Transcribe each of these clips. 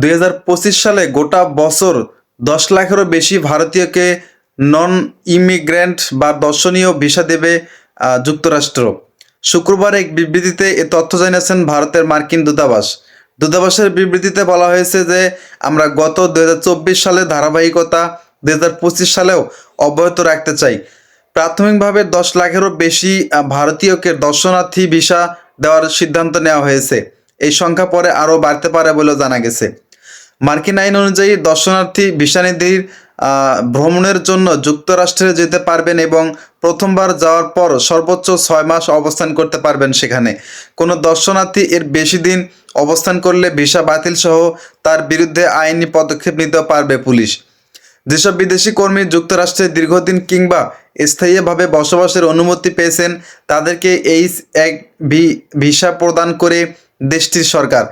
দুই হাজার পঁচিশ সালে গোটা বছর দশ লাখেরও বেশি ভারতীয়কে নন ইমিগ্রেন্ট বা দর্শনীয় ভিসা দেবে যুক্তরাষ্ট্র। শুক্রবার এক বিবৃতিতে এ তথ্য জানিয়েছেন ভারতের মার্কিন দূতাবাস। দূতাবাসের বিবৃতিতে বলা হয়েছে যে, আমরা গত দুই হাজার চব্বিশ সালে ধারাবাহিকতা দুই হাজার পঁচিশ সালেও অব্যাহত রাখতে চাই। প্রাথমিকভাবে দশ লাখেরও বেশি ভারতীয়কে দর্শনার্থী ভিসা দেওয়ার সিদ্ধান্ত নেওয়া হয়েছে। এই সংখ্যা পরে আরও বাড়তে পারে বলেও জানা গেছে। মার্কিন আইন অনুযায়ী দর্শনার্থী ভিসানিধির ভ্রমণের জন্য যুক্তরাষ্ট্রে যেতে পারবেন এবং প্রথমবার যাওয়ার পর সর্বোচ্চ ছয় মাস অবস্থান করতে পারবেন সেখানে। কোনো দর্শনার্থী এর বেশি দিন অবস্থান করলে ভিসা বাতিল সহ তার বিরুদ্ধে আইনি পদক্ষেপ নিতে পারবে পুলিশ। যেসব বিদেশি কর্মী যুক্তরাষ্ট্রে দীর্ঘদিন কিংবা স্থায়ীভাবে বসবাসের অনুমতি পেয়েছেন, তাদেরকে এইচ এক ভিসা প্রদান করে দেশটির সরকার।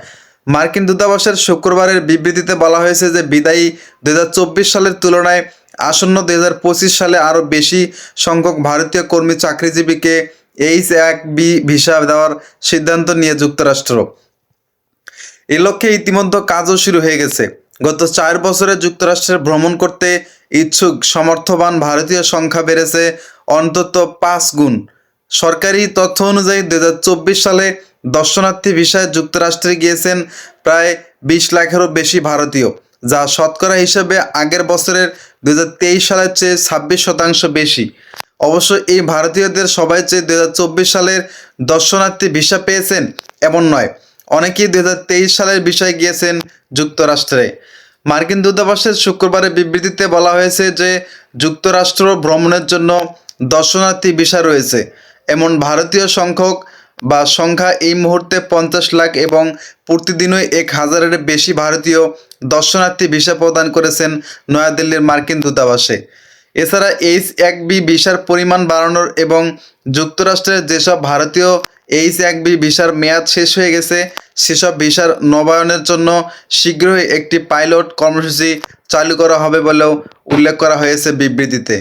মার্কিন দূতাবাসের শুক্রবারের বিবৃতিতে বলা হয়েছে যে বিদায়ী দু হাজার চব্বিশ সালের তুলনায় আসন্ন দুই হাজার পঁচিশ সালে আরও বেশি সংখ্যক ভারতীয় কর্মী চাকরিজীবীকে এইচ এক বি ভিসা দেওয়ার সিদ্ধান্ত নিয়ে যুক্তরাষ্ট্র। এ লক্ষ্যে ইতিমধ্যে কাজও শুরু হয়ে গেছে। গত চার বছরে যুক্তরাষ্ট্রে ভ্রমণ করতে ইচ্ছুক, সমর্থবান ভারতীয় সংখ্যা বেড়েছে অন্তত পাঁচ গুণ। সরকারি তথ্য অনুযায়ী দু হাজার চব্বিশ সালে দর্শনার্থী ভিসায় যুক্তরাষ্ট্রে গিয়েছেন প্রায় বিশ লাখেরও বেশি ভারতীয়, যা শতকরা হিসেবে আগের বছরের দুই হাজার তেইশ সালের চেয়ে ছাব্বিশ শতাংশ বেশি। অবশ্য এই ভারতীয়দের সবাই চেয়ে দুই হাজার চব্বিশ সালের দর্শনার্থী ভিসা পেয়েছেন এমন নয়, অনেকেই দুই হাজার তেইশ সালের বিষয়ে গিয়েছেন যুক্তরাষ্ট্রে। মার্কিন দূতাবাসের শুক্রবারের বিবৃতিতে বলা হয়েছে যে যুক্তরাষ্ট্র ভ্রমণের জন্য দর্শনার্থী ভিসা রয়েছে। এমন ভারতীয় সংখ্যক বা সংখ্যা এই মুহূর্তে পঞ্চাশ লাখ এবং প্রতিদিনই এক হাজারের বেশি ভারতীয় দর্শনার্থী ভিসা প্রদান করেছেন নয়াদিল্লির মার্কিন দূতাবাসে। এছাড়া এইচ এক বি ভিসার পরিমাণ বাড়ানোর এবং যুক্তরাষ্ট্রের যেসব ভারতীয় এইচ এক বি ভিসার মেয়াদ শেষ হয়ে গেছে, সেসব ভিসার নবায়নের জন্য শীঘ্রই একটি পাইলট কর্মসূচি চালু করা হবে বলেও উল্লেখ করা হয়েছে বিবৃতিতে।